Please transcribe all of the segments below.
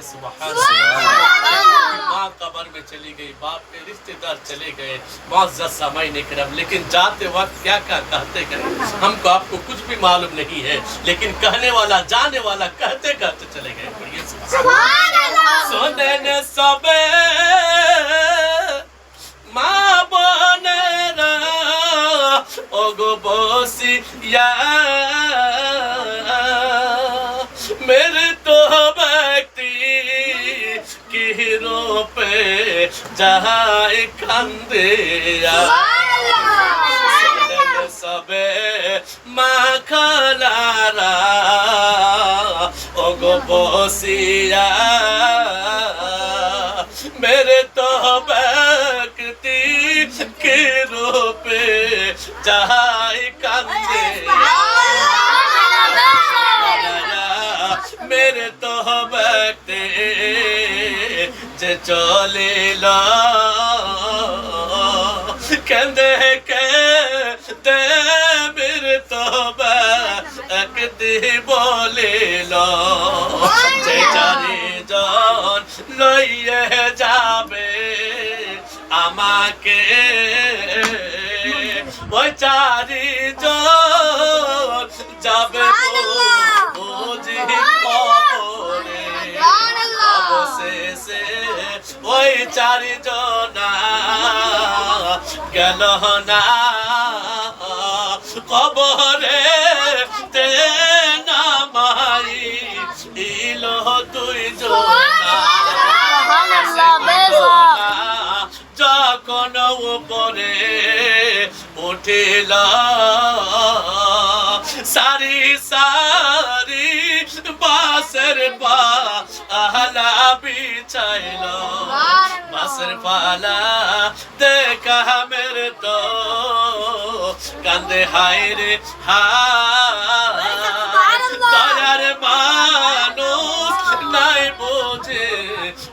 कहेंगे सुबह माँ कबर में चली गई बाप के रिश्तेदार चले गए। मुआजत समय निकरम लेकिन जाते वक्त क्या क्या कहते गए? हमको आपको कुछ भी मालूम नहीं है लेकिन कहने वाला जाने वाला कहते कहते चले गए। सुनने सबे माँ बोने ओगो बोसी या मेरे যাহাই কান্দে সবে মাখালারা। ওগো বসিয়া মেরে তো ব্যক্তি কে রূপে যাহাই কান্দে মেরে তো ব্যক্তি যে চলে কেন্দে কে কেঁদে কেঁদে এক একদি বলিল যে চারিজন লইয়ে যাবে আমাকে ওই চারিজন যাবে বুঝি কবরে। অবশেষে ওই চারি জনা গেল না? কবরে তে নামাই ইলো তুই জনা যখন উপরে উঠিল সারি সারি বাসের পা আহলা বিছাইল বাসের পালা দেখা মেরে তো কান্দে হায় রে হা মানুষ নাই বোঝে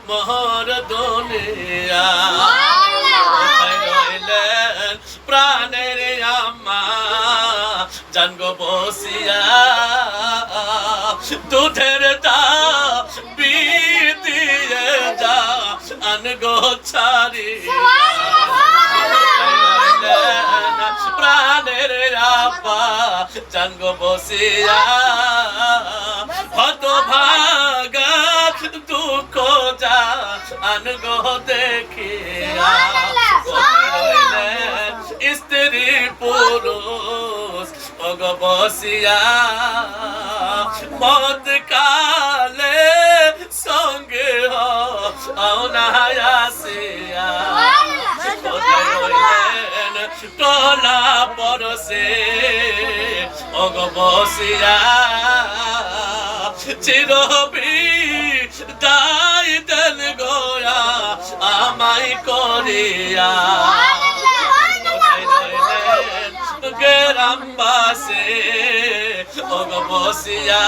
মোহর দুনিয়া জানগো বসিয়া। দুধের দা দিয়ে যা, আনগো ছাড়ি। প্রাণের আব্বা জানগো বসিয়া। হত ভাগা দুঃখ যা, আনগো দেখিয়া। বসিয়া মত কালে সঙ্গে হনায়াসিয়া টলা পরশে অগ বসিয়া চিরবি দাই দেন গোয়া আমায় করিয়া। গ্রামবাসে অগ বসিয়া,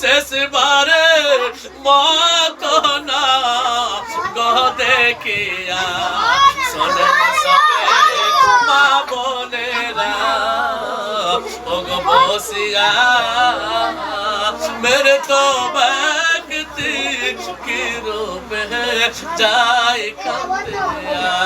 শেষবারে মত না গহ দেখিয়া, শোনে সবে মা বোনেরা অগ বসিয়া, মেরে তো ব্যক্তি কি রূপে যাই কান্দিয়া